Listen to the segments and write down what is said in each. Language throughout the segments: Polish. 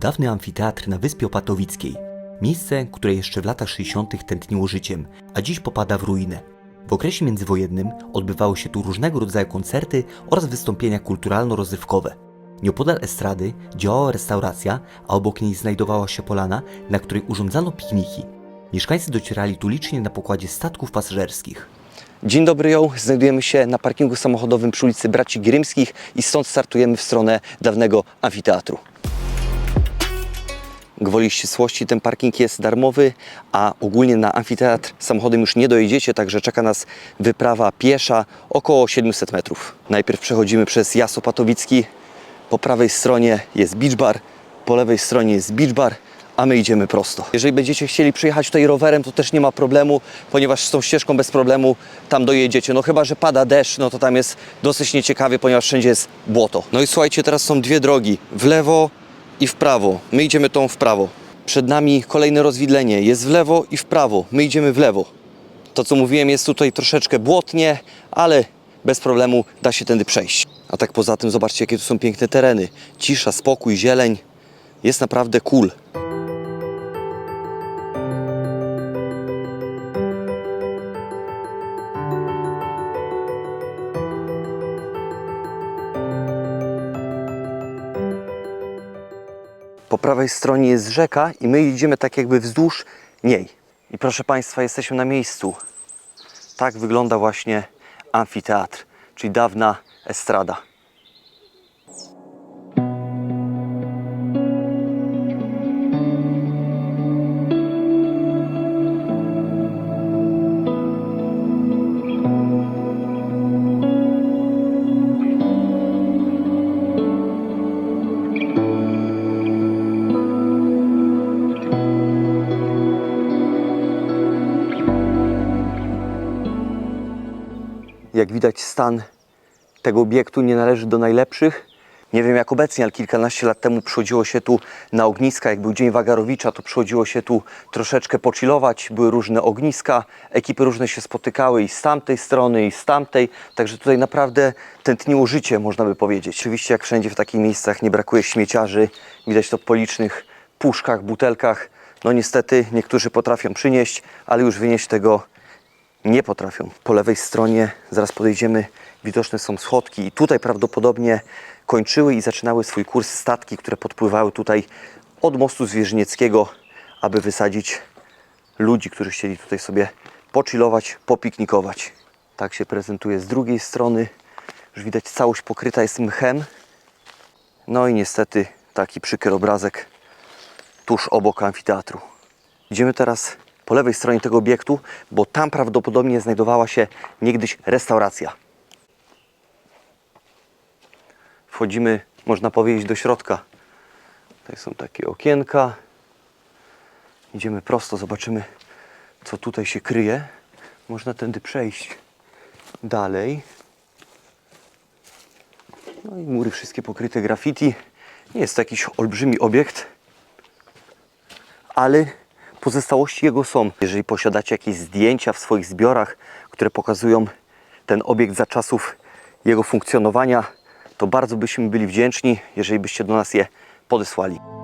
Dawny amfiteatr na Wyspie Opatowickiej. Miejsce, które jeszcze w latach 60. tętniło życiem, a dziś popada w ruinę. W okresie międzywojennym odbywały się tu różnego rodzaju koncerty oraz wystąpienia kulturalno-rozrywkowe. Nieopodal estrady działała restauracja, a obok niej znajdowała się polana, na której urządzano pikniki. Mieszkańcy docierali tu licznie na pokładzie statków pasażerskich. Dzień dobry, ją. Znajdujemy się na parkingu samochodowym przy ulicy Braci Grymskich i stąd startujemy w stronę dawnego amfiteatru. Gwoli ścisłości ten parking jest darmowy, a ogólnie na amfiteatr samochodem już nie dojedziecie, także czeka nas wyprawa piesza około 700 metrów. Najpierw przechodzimy przez Jas Opatowicki, po prawej stronie jest beach bar, po lewej stronie jest beach bar, a my idziemy prosto. Jeżeli będziecie chcieli przyjechać tutaj rowerem, to też nie ma problemu, ponieważ z tą ścieżką bez problemu tam dojedziecie. No chyba, że pada deszcz, no to tam jest dosyć nieciekawie, ponieważ wszędzie jest błoto. No i słuchajcie, teraz są dwie drogi, w lewo i w prawo. My idziemy tą w prawo. Przed nami kolejne rozwidlenie, jest w lewo i w prawo. My idziemy w lewo. To co mówiłem, jest tutaj troszeczkę błotnie, ale bez problemu da się tędy przejść. A tak poza tym zobaczcie, jakie tu są piękne tereny. Cisza, spokój, zieleń. Jest naprawdę cool. Po prawej stronie jest rzeka i my idziemy tak jakby wzdłuż niej. I proszę Państwa, jesteśmy na miejscu. Tak wygląda właśnie amfiteatr, czyli dawna estrada. Jak widać, stan tego obiektu nie należy do najlepszych. Nie wiem jak obecnie, ale kilkanaście lat temu przychodziło się tu na ogniska. Jak był Dzień Wagarowicza, to przychodziło się tu troszeczkę pochillować. Były różne ogniska, ekipy różne się spotykały i z tamtej strony, i z tamtej. Także tutaj naprawdę tętniło życie, można by powiedzieć. Oczywiście, jak wszędzie w takich miejscach, nie brakuje śmieciarzy. Widać to po licznych puszkach, butelkach. No niestety niektórzy potrafią przynieść, ale już wynieść tego nie potrafią. Po lewej stronie, zaraz podejdziemy, widoczne są schodki i tutaj prawdopodobnie kończyły i zaczynały swój kurs statki, które podpływały tutaj od mostu Zwierzynieckiego, aby wysadzić ludzi, którzy chcieli tutaj sobie pochillować, popiknikować. Tak się prezentuje z drugiej strony. Już widać całość pokryta jest mchem. No i niestety taki przykry obrazek tuż obok amfiteatru. Idziemy teraz po lewej stronie tego obiektu, bo tam prawdopodobnie znajdowała się niegdyś restauracja. Wchodzimy, można powiedzieć, do środka. Tutaj są takie okienka. Idziemy prosto, zobaczymy, co tutaj się kryje. Można tędy przejść dalej. No i mury wszystkie pokryte graffiti. Nie jest to jakiś olbrzymi obiekt, ale pozostałości jego są. Jeżeli posiadacie jakieś zdjęcia w swoich zbiorach, które pokazują ten obiekt za czasów jego funkcjonowania, to bardzo byśmy byli wdzięczni, jeżeli byście do nas je podesłali.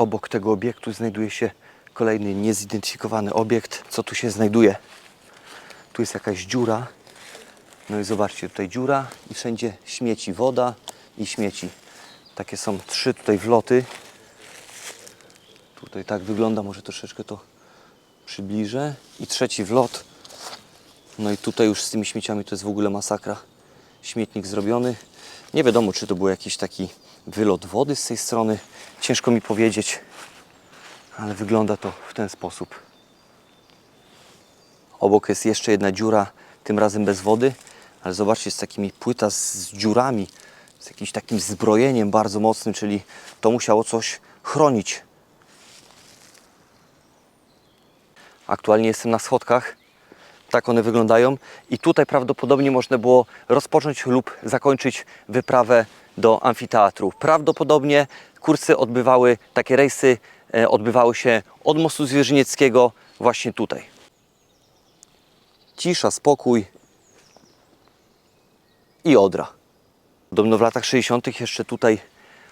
Obok tego obiektu znajduje się kolejny niezidentyfikowany obiekt. Co tu się znajduje? Tu jest jakaś dziura. No i zobaczcie, tutaj dziura i wszędzie śmieci, woda i śmieci. Takie są trzy tutaj wloty. Tutaj tak wygląda, może troszeczkę to przybliżę. I trzeci wlot. No i tutaj już z tymi śmieciami to jest w ogóle masakra. Śmietnik zrobiony. Nie wiadomo, czy to był jakiś taki wylot wody z tej strony. Ciężko mi powiedzieć, ale wygląda to w ten sposób. Obok jest jeszcze jedna dziura, tym razem bez wody, ale zobaczcie, z takimi płyta z, z dziurami, z jakimś takim zbrojeniem bardzo mocnym, czyli to musiało coś chronić. Aktualnie jestem na schodkach. Tak one wyglądają. I tutaj prawdopodobnie można było rozpocząć lub zakończyć wyprawę do amfiteatru. Prawdopodobnie kursy odbywały, takie rejsy e, odbywały się od mostu zwierzynieckiego właśnie tutaj. Cisza, spokój i Odra. Podobno w latach 60. jeszcze tutaj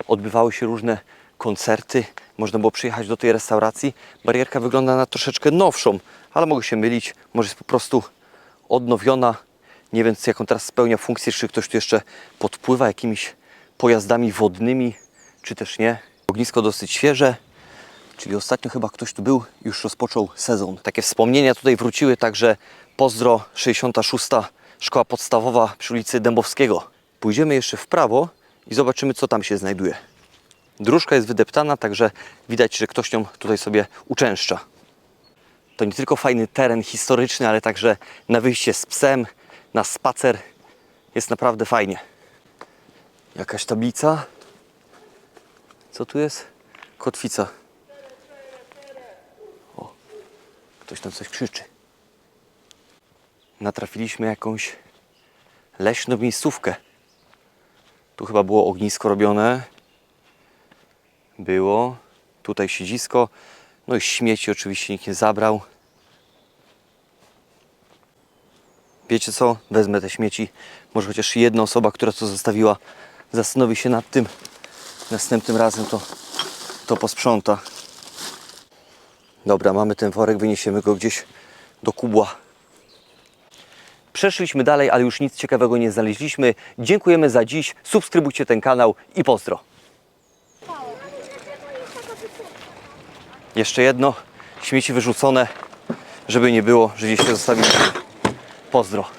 odbywały się różne koncerty. Można było przyjechać do tej restauracji. Barierka wygląda na troszeczkę nowszą, ale mogę się mylić. Może jest po prostu odnowiona. Nie wiem, jaką teraz spełnia funkcję, czy ktoś tu jeszcze podpływa jakimiś pojazdami wodnymi, czy też nie. Ognisko dosyć świeże, czyli ostatnio chyba ktoś tu był, już rozpoczął sezon. Takie wspomnienia tutaj wróciły, także pozdro 66. Szkoła Podstawowa przy ulicy Dębowskiego. Pójdziemy jeszcze w prawo i zobaczymy, co tam się znajduje. Dróżka jest wydeptana, także widać, że ktoś ją tutaj sobie uczęszcza. To nie tylko fajny teren historyczny, ale także na wyjście z psem, na spacer. Jest naprawdę fajnie. Jakaś tablica. Co tu jest? Kotwica. O, ktoś tam coś krzyczy. Natrafiliśmy jakąś leśną miejscówkę. Tu chyba było ognisko robione. Było. Tutaj siedzisko. No i śmieci oczywiście nikt nie zabrał. Wiecie co? Wezmę te śmieci. Może chociaż jedna osoba, która to zostawiła, zastanowi się nad tym. Następnym razem to, to posprząta. Dobra, mamy ten worek, wyniesiemy go gdzieś do kubła. Przeszliśmy dalej, ale już nic ciekawego nie znaleźliśmy. Dziękujemy za dziś. Subskrybujcie ten kanał i pozdro. Jeszcze jedno. Śmieci wyrzucone, żeby nie było, że gdzieś się zostawiliśmy. Pozdro.